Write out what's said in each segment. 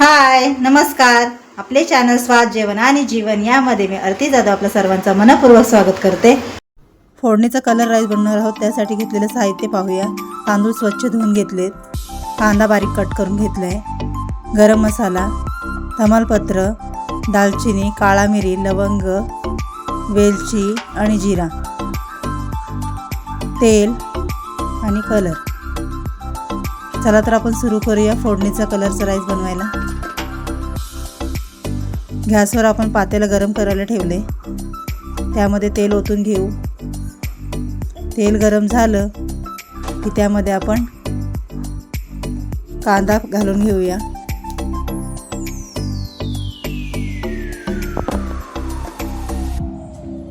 हाय नमस्कार. आपले चॅनल स्वाद जेवण आणि जीवन यामध्ये मी आरती जाधव आपल्या सर्वांचं मनपूर्वक स्वागत करते. फोडणीचा कलर राईस बनवणार आहोत त्यासाठी घेतलेलं साहित्य पाहूया. तांदूळ स्वच्छ धुवून घेतलेत. कांदा बारीक कट करून घेतला आहे गरम मसाला तमालपत्र दालचिनी काळा मिरी लवंग वेलची आणि जिरा. तेल आणि कलर चला तर आपण सुरू करूया फोडणीचा कलरचा राईस बनवायला. गॅसवर आपण पातेलं गरम करायला ठेवले. त्यामध्ये तेल ओतून घेऊ. तेल गरम झालं की त्यामध्ये आपण कांदा घालून घेऊया.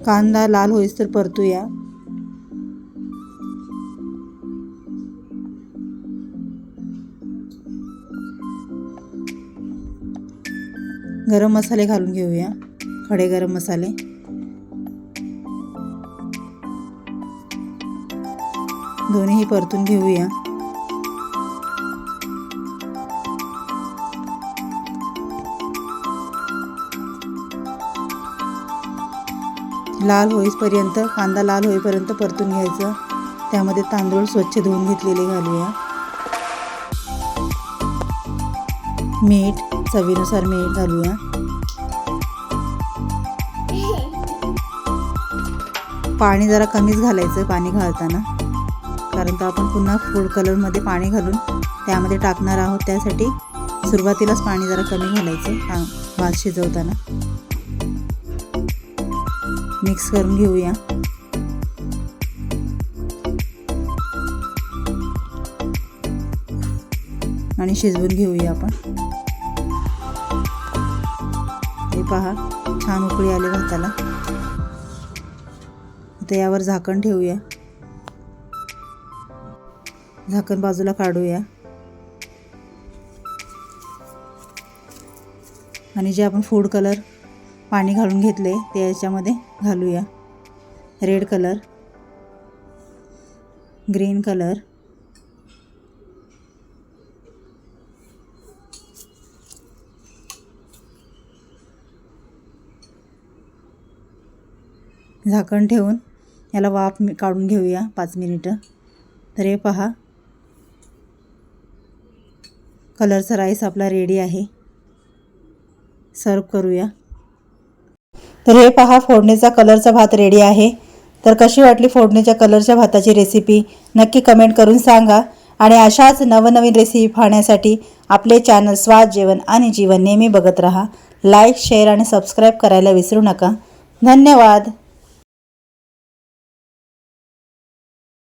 कांदा लाल होईस तर परतूया. गरम मसाले घालून घेऊया. खडे गरम मसाले. दोन्हीही परतून घेऊया. लाल होईपर्यंत कांदा लाल होईपर्यंत परतून घ्यायचं. त्यामध्ये तांदूळ स्वच्छ धुवून घेतलेले घालूया. मीठ चवीनुसार मीठ घालूया. पाणी जरा कमीच घालायचं पाणी घालताना. कारण तर आपण पुन्हा फूड कलरमध्ये पाणी घालून त्यामध्ये टाकणार आहोत त्यासाठी सुरुवातीलाच पाणी जरा कमी घालायचं भात शिजवताना. मिक्स करून घेऊया. आणि शिजवून घेऊया आपण. हे पहा छान उकळी आले भाताला. आता यावर झाकण ठेवूया. झाकण बाजूला काढूया. आणि जे आपण फूड कलर पाणी घालून घेतले ते याच्यामध्ये घालूया. रेड कलर ग्रीन कलर झाकण ठेवून याला वाफ मी- काढून घेऊया पाच मिनिटं. तर हे पहा. कलरचा राईस आपला रेडी आहे. सर्व करूया. तर हे पहा फोडणीचा कलरचा भात रेडी आहे. तर कशी वाटली फोडणीच्या कलरच्या भाताची रेसिपी नक्की कमेंट करून सांगा. आणि अशाच नवनवीन रेसिपी पाहण्यासाठी आपले चॅनल स्वाद जेवण आणि जीवन नेहमी बघत राहा. लाईक शेअर आणि सबस्क्राईब करायला विसरू नका. धन्यवाद.